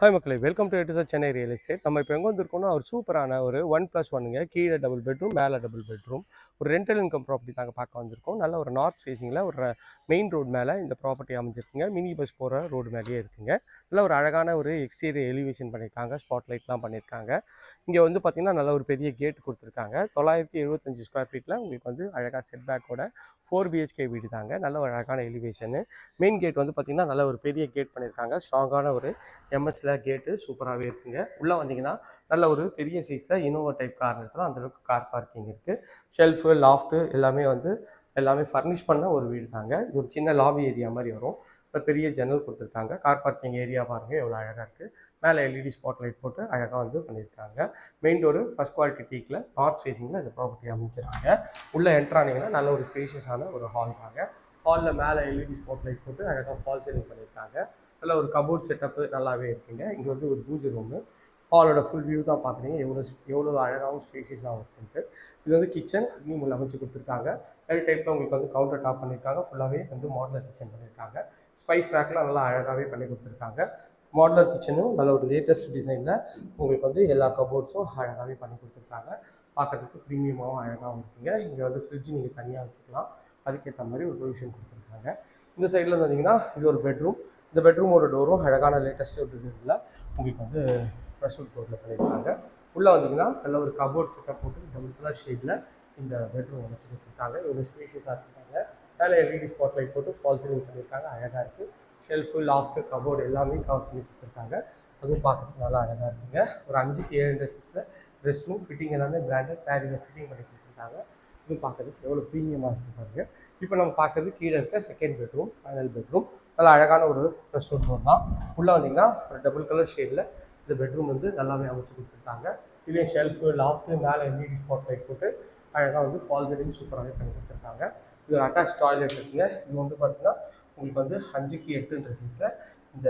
Hi மக்களே welcome to எட்டு Chennai real estate நம்ம இப்போ எங்கே வந்திருக்கோம்னா ஒரு சூப்பரான ஒரு ஒன் ப்ளஸ் ஒன்னுங்க கீழே டபுள் பெட்ரூம் மேலே டபுள் பெட்ரூம் ஒரு ரெண்டல் இன்கம் ப்ராப்பர்ட்டி நாங்கள் பார்க்க வந்திருக்கோம். நல்ல ஒரு நார்த் ஃபேஸிங்கில் ஒரு மெயின் ரோடு மேலே இந்த ப்ராப்பர்ட்டி அமைஞ்சிருக்குங்க. மினி பஸ் போகிற ரோடு மேலேயே இருக்குங்க. நல்ல ஒரு அழகான ஒரு எக்ஸ்டீரியர் எலிவேஷன் பண்ணியிருக்காங்க. ஸ்பாட் லைட்லாம் பண்ணியிருக்காங்க. இங்கே வந்து பார்த்திங்கன்னா நல்ல ஒரு பெரிய கேட் கொடுத்துருக்காங்க. தொள்ளாயிரத்தி எழுபத்தஞ்சு ஸ்கொயர் ஃபீட்டில் உங்களுக்கு வந்து அழகாக செட் பேக்கோட ஃபோர் பிஹெச்கே வீடு தாங்க. நல்ல ஒரு அழகான எலிவேஷனு மெயின் கேட் வந்து பார்த்திங்கன்னா நல்ல ஒரு பெரிய கேட் பண்ணியிருக்காங்க. ஸ்ட்ராங்கான ஒரு சைஸில் கேட்டு சூப்பராகவே இருக்குங்க. உள்ளே வந்தீங்கன்னா நல்ல ஒரு பெரிய சைஸில் இனோவா டைப் கார் இடத்துல அந்தளவுக்கு கார் பார்க்கிங் இருக்குது ஷெல்ஃபு லாஃப்ட்டு எல்லாமே வந்து எல்லாமே ஃபர்னிஷ் பண்ண ஒரு வீடு தாங்க. இது ஒரு சின்ன லாபி ஏரியா மாதிரி வரும். இப்போ பெரிய ஜன்னல் கொடுத்துருக்காங்க. கார் பார்க்கிங் ஏரியா பாருங்கள் எவ்வளோ அழகாக இருக்குது மேலே எல்இடி ஸ்பாட் லைட் போட்டு அழகாக வந்து பண்ணியிருக்காங்க. மெயின் டோரு ஃபஸ்ட் குவாலிட்டி டீக்கில் நார்த் ஃபேஸிங்கில் இந்த ப்ராப்பர்ட்டி அமைச்சிருக்காங்க உள்ளே என்ட்ரானிங்கன்னா நல்ல ஒரு ஸ்பேஷியஸான ஒரு ஹால் தாங்க. ஹாலில் மேலே எல்இடி ஸ்பாட் லைட் போட்டு அழகாக ஃபால் சீலிங் பண்ணியிருக்காங்க. நல்ல ஒரு கபோர்ட் செட்டப்பு நல்லாவே இருக்குங்க. இங்கே வந்து ஒரு பூஜை ரூமு ஹாலோட ஃபுல் வியூ தான் பார்க்குறீங்க எவ்வளோ எவ்வளோ அழகாகவும் ஸ்பேஷியஸாகவும் இருக்குன்ட்டு. இது வந்து கிச்சன் அக்னி முள் அமைச்சு கொடுத்துருக்காங்க. எல் டைப்பில் உங்களுக்கு வந்து கவுண்டர் டாப் பண்ணியிருக்காங்க ஃபுல்லாகவே வந்து மாடலர் கிச்சன் பண்ணியிருக்காங்க ஸ்பைஸ் ரேக்லாம் நல்லா அழகாகவே பண்ணி கொடுத்துருக்காங்க. மாடலர் கிச்சனும் நல்ல ஒரு லேட்டஸ்ட் டிசைனில் உங்களுக்கு வந்து எல்லா கபோர்ட்ஸும் அழகாகவே பண்ணி கொடுத்துருக்காங்க. பார்க்கறதுக்கு ப்ரீமியமாகவும் அழகாகவும் இருக்குங்க. இங்கே வந்து ஃப்ரிட்ஜ் நீங்கள் தனியாக வச்சுக்கலாம். அதுக்கேற்ற மாதிரி ஒரு ப்ரொவிஷன் கொடுத்துருக்காங்க. இந்த சைடில் வந்தீங்கன்னா இது ஒரு பெட்ரூம் இந்த பெட்ரூமோட டோரும் அழகான லேட்டஸ்ட் ஒரு டிசைனில் உங்களுக்கு வந்து ப்ரெஷர் போர்ட்டில் பண்ணியிருக்காங்க. உள்ளே வந்தீங்கன்னா நல்ல ஒரு கபோர்ட் செட்டப் போட்டு டபுள் கலர் ஷேடில் இந்த பெட்ரூம் அமைச்சு கொடுத்துருக்காங்க. இவ்வளோ ஸ்பேஷியஸாக இருக்காங்க. மேலே எல்இடி ஸ்பாட் லைட் போட்டு ஃபால் சீலிங் பண்ணியிருக்காங்க. அழகாக இருக்குது ஷெல்ஃபு லாஃப்ட்டு கபோர்டு எல்லாமே கவர் பண்ணி கொடுத்துருக்காங்க. அதுவும் பார்க்கறதுக்கு நல்லா அழகாக இருக்குங்க. ஒரு அஞ்சுக்கு ஏழு ட்ரெஸ்ஸில் ட்ரெஸ் ரூம் ஃபிட்டிங் எல்லாமே பிராண்டட் பேரில் ஃபிட்டிங் பண்ணி கொடுத்துருக்காங்க. இதுவும் பார்க்கறதுக்கு எவ்வளோ ப்ரீமியமாக இருக்குது பாருங்கள் இப்போ நம்ம பார்க்குறது கீழே இருக்க செகண்ட் பெட்ரூம் ஃபைனல் பெட்ரூம் நல்லா அழகான ஒரு ரெஸ்ட் ரூம் தான். உள்ளே வந்தீங்கன்னா ஒரு டபுள் கலர் ஷேடில் இந்த பெட்ரூம் வந்து நல்லாவே அமைச்சு கொடுத்துருக்காங்க. இதுலேயும் ஷெல்ஃபு லாஃப்ட்டு மேலே எல்இடி ஸ்பாட் லைட் போட்டு அழகாக வந்து ஃபால் செட்டிங் சூப்பராகவே பண்ணி கொடுத்துருக்காங்க. இது ஒரு அட்டாச் டாய்லெட் இருக்குங்க. இது வந்து பார்த்தீங்கன்னா உங்களுக்கு வந்து அஞ்சுக்கு எட்டுன்ற சைஸில் இந்த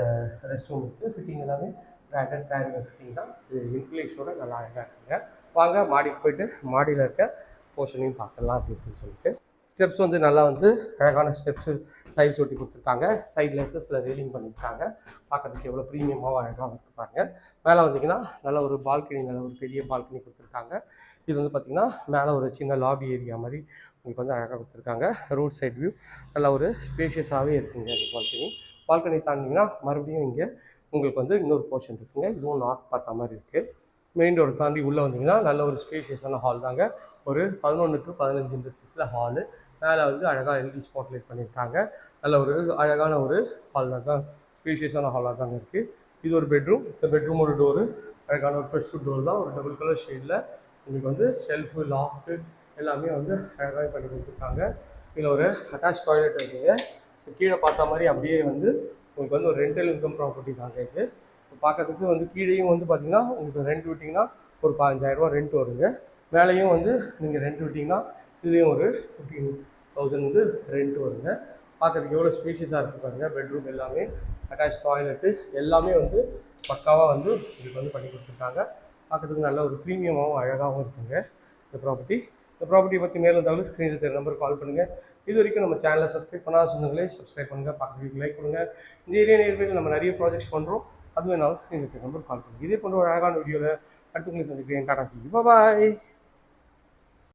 ரெஸ்ட் ரூம் இருக்குது ஃபிட்டிங் எல்லாமே பிராண்டட் பேரிங் ஃபிட்டிங் தான். இது இன்க்ளேஷோட நல்லா அழகாக இருக்குங்க. வாங்க மாடிக்கு போயிட்டு மாடியில் இருக்க போர்ஷனையும் பார்க்கலாம் அப்படின்னு சொல்லிட்டு. ஸ்டெப்ஸ் வந்து நல்லா வந்து அழகான ஸ்டெப்ஸு டைல்ஸ் ஒட்டி கொடுத்துருக்காங்க. சைடில் எஸ்எஸில் ரெயிலிங் பண்ணியிருக்காங்க. பார்க்குறதுக்கு எவ்வளோ ப்ரீமியமாக அழகாக இருப்பாங்க மேலே வந்தீங்கன்னா நல்ல ஒரு பால்கனி நல்ல ஒரு பெரிய பால்கனி கொடுத்துருக்காங்க. இது வந்து பார்த்திங்கன்னா மேலே ஒரு சின்ன லாபி ஏரியா மாதிரி உங்களுக்கு வந்து அழகாக கொடுத்துருக்காங்க. ரோட் சைட் வியூ நல்ல ஒரு ஸ்பேஷியஸாகவே இருக்குங்க இந்த பால்கனி பால்கனி தாண்டிங்கன்னா மறுபடியும் இங்கே உங்களுக்கு வந்து இன்னொரு போர்ஷன் இருக்குங்க. இதுவும் நார்த் பார்த்த மாதிரி இருக்குது மெயின் டோர் தாண்டி உள்ளே வந்தீங்கன்னா நல்ல ஒரு ஸ்பேஷியஸான ஹால் தாங்க. ஒரு பதினொன்றுக்கு பதினஞ்சு இன்ட்ரெஸ்டில் ஹாலு மேலே வந்து அழகாக எல்இடி ஸ்பாட்லைட் பண்ணியிருக்காங்க. நல்ல ஒரு அழகான ஒரு ஹாலாக தான் ஸ்பீஷியஸான ஹாலாக தாங்க இருக்குது இது ஒரு பெட்ரூம் இந்த பெட்ரூமோட டோரு அழகான ஒரு ஃப்ரெஷ் டோர் தான். ஒரு டபுள் கலர் ஷேடில் உங்களுக்கு வந்து ஷெல்ஃபு லாஃப்ட்டு எல்லாமே வந்து அழகாக பண்ணி கொடுத்துருக்காங்க. இதில் ஒரு அட்டாச் டாய்லெட் இருக்குது கீழே பார்த்த மாதிரி அப்படியே வந்து உங்களுக்கு வந்து ஒரு ரெண்டல் இன்கம் ப்ராப்பர்ட்டி தாங்க இது. பார்க்கறதுக்கு வந்து கீழேயும் வந்து பார்த்திங்கன்னா உங்களுக்கு ரெண்ட் விட்டிங்கன்னா ஒரு பதினஞ்சாயிரரூபா ரெண்ட் வருங்க. மேலேயும் வந்து நீங்கள் ரெண்ட் விட்டிங்கன்னா இதுலேயும் ஒரு ஃபிஃப்டீன் தௌசண்ட் வந்து ரெண்ட் வருங்க. பார்க்குறதுக்கு எவ்வளோ ஸ்பேஷியஸாக இருக்குது பாருங்கள் பெட்ரூம் எல்லாமே அட்டாச் டாய்லெட்டு எல்லாமே வந்து பக்காவாக வந்து இதுக்கு வந்து பண்ணி கொடுத்துருக்காங்க. பார்க்கறதுக்கு நல்ல ஒரு ப்ரீமியமாகவும் அழகாகவும் இருக்குங்க. இந்த ப்ராப்பர்ட்டி இந்த ப்ராப்பர்ட்டி பற்றி மேலே தகவல் ஸ்க்ரீனில் தெரிய நம்பருக்கு கால் பண்ணுங்கள் இது வரைக்கும் நம்ம சேனலை சப்ஸ்கிரைப் பண்ணாத சொந்தங்களே சப்ஸ்கிரைப் பண்ணுங்கள் பார்க்குறதுக்கு லைக் கொடுங்க. இந்த ஏரியா நேர்மையில் நம்ம நிறைய ப்ராஜெக்ட்ஸ் பண்ணுறோம் அதுவும் வேணாலும் ஸ்க்ரீனில் தெரிய நம்பருக்கு கால் பண்ணுங்கள் இதே போன்ற ஒரு அழகான வீடியோவில் அடுத்து உங்களுக்கு சந்திக்கிறேன். டாடா சி பாய்